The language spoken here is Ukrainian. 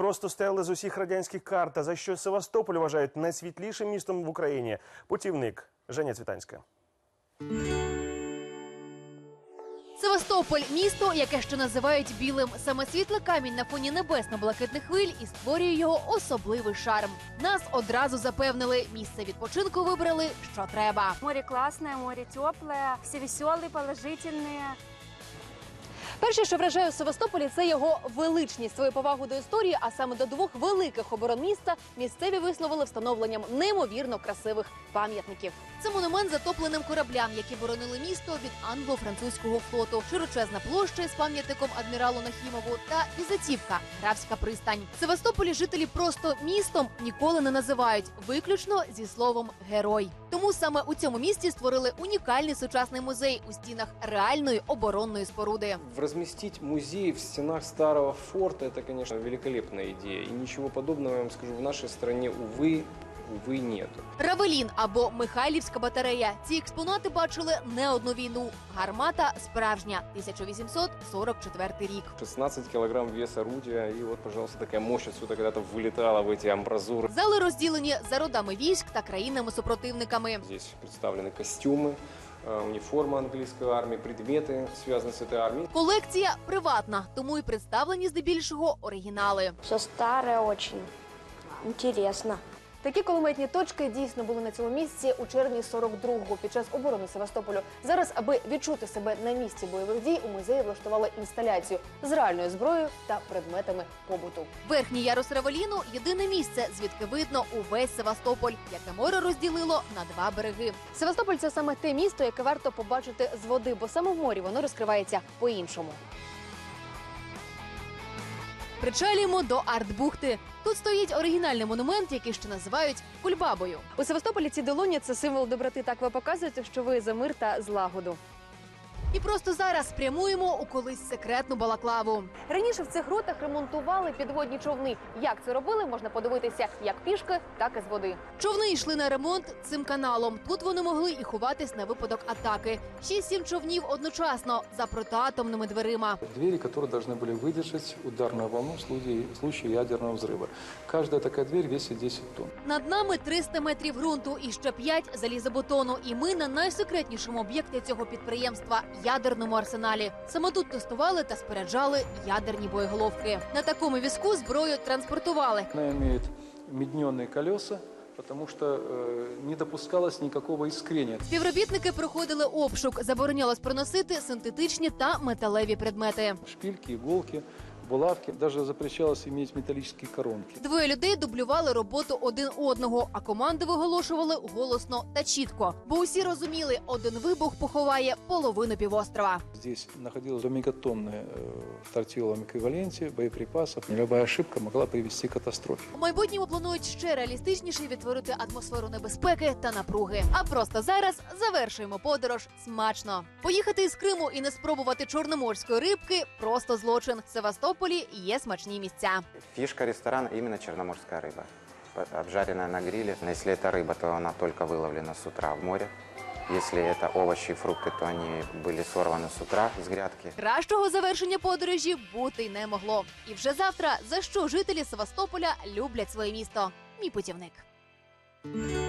просто стерли з усіх радянських карт, та за що Севастополь вважають найсвітлішим містом в Україні. Путівник Женя Цвітанська. Севастополь місто, яке ще називають білим. Саме світлий камінь на фоні небесно-блакитних хвиль і створює його особливий шарм. Нас одразу запевнили, місце відпочинку вибрали, що треба. Море классное, море теплое, все веселые, положительные. Перше, що вражає у Севастополі, це його величність. Свою повагу до історії, а саме до двох великих оборон міста, місцеві висловили встановленням неймовірно красивих пам'ятників. Це монумент затопленим кораблям, які боронили місто від англо-французького флоту, широчезна площа з пам'ятником адміралу Нахімову та візитівка Графська пристань. Севастополі жителі просто містом ніколи не називають, виключно зі словом герой. Тому саме у цьому місті створили унікальний сучасний музей у стінах реальної оборонної споруди Разместить музей в стенах старого форта – это, конечно, великолепная идея. И ничего подобного, я вам скажу, в нашей стране, увы, увы, нету. Равелін або Михайлівська батарея. Ці експонати бачили не одну війну. Гармата справжня, 1844 рік. 16 килограмм вес орудия, и вот, пожалуйста, такая мощь отсюда когда-то вылетала в эти амбразуры. Зали розділені за родами військ та країнами-супротивниками. Здесь представлены костюмы, э, униформа английской армии, предметы, связанные с этой армией. Колекція приватна, тому і представлені здебільшого оригінали. Все старое очень. Интересно. Такі кулеметні точки дійсно були на цьому місці у червні 42-го під час оборони Севастополю. Зараз, аби відчути себе на місці бойових дій, у музеї влаштували інсталяцію з реальною зброєю та предметами побуту. Верхній ярус Равеліну єдине місце, звідки видно увесь Севастополь, яке море розділило на два береги. Севастополь це саме те місто, яке варто побачити з води, бо саме в морі воно розкривається по-іншому. Причалюємо до Артбухти. Тут стоїть оригінальний монумент, який ще називають кульбабою. У Севастополі ці долоні це символ доброти. Так ви показуєте, що ви за мир та злагоду. І просто зараз прямуємо у колись секретну балаклаву. Раніше в цих ротах ремонтували підводні човни. Як це робили, можна подивитися як пішки, так і з води. Човни йшли на ремонт цим каналом. Тут вони могли і ховатись на випадок атаки. Шість-сім човнів одночасно за протиатомними дверима. Двери, которые должны были выдержать ударную волну в случае, в случае ядерного взрыва. Каждая такая дверь весит 10 тонн. Над нами 300 метрів ґрунту і ще 5 залізобетону. І ми на найсекретнішому об'єкті цього підприємства ядерному арсеналі. Саме тут тестували та споряджали ядерні боєголовки. На такому візку зброю транспортували. Она имеет медненные колеса, тому що э, не допускалось ніякого іскрення. Співробітники проходили обшук. Заборонялось проносити синтетичні та металеві предмети. Шпільки, иголки, булавки. Даже запрещалось иметь металлические коронки. Двоє людей дублювали роботу один одного, а команди виголошували голосно та чітко. Бо усі розуміли, один вибух поховає половину півострова. Здесь находилось до мегатонны э, в тротиловом эквиваленте боеприпасов. Любая ошибка могла привести к катастрофе. У майбутньому планують ще реалістичніше відтворити атмосферу небезпеки та напруги. А просто зараз завершуємо подорож смачно. Поїхати із Криму і не спробувати чорноморської рибки просто злочин. В Севастополі є смачні місця. Фишка ресторана именно черноморская рыба. П- Обжаренная на гриле. Если это рыба, то она только выловлена с утра в море. Если это овощи и фрукты, то они были сорваны с утра с грядки. Кращого завершення подорожі бути й не могло. І вже завтра за що жителі Севастополя люблять своє місто. Мій путівник.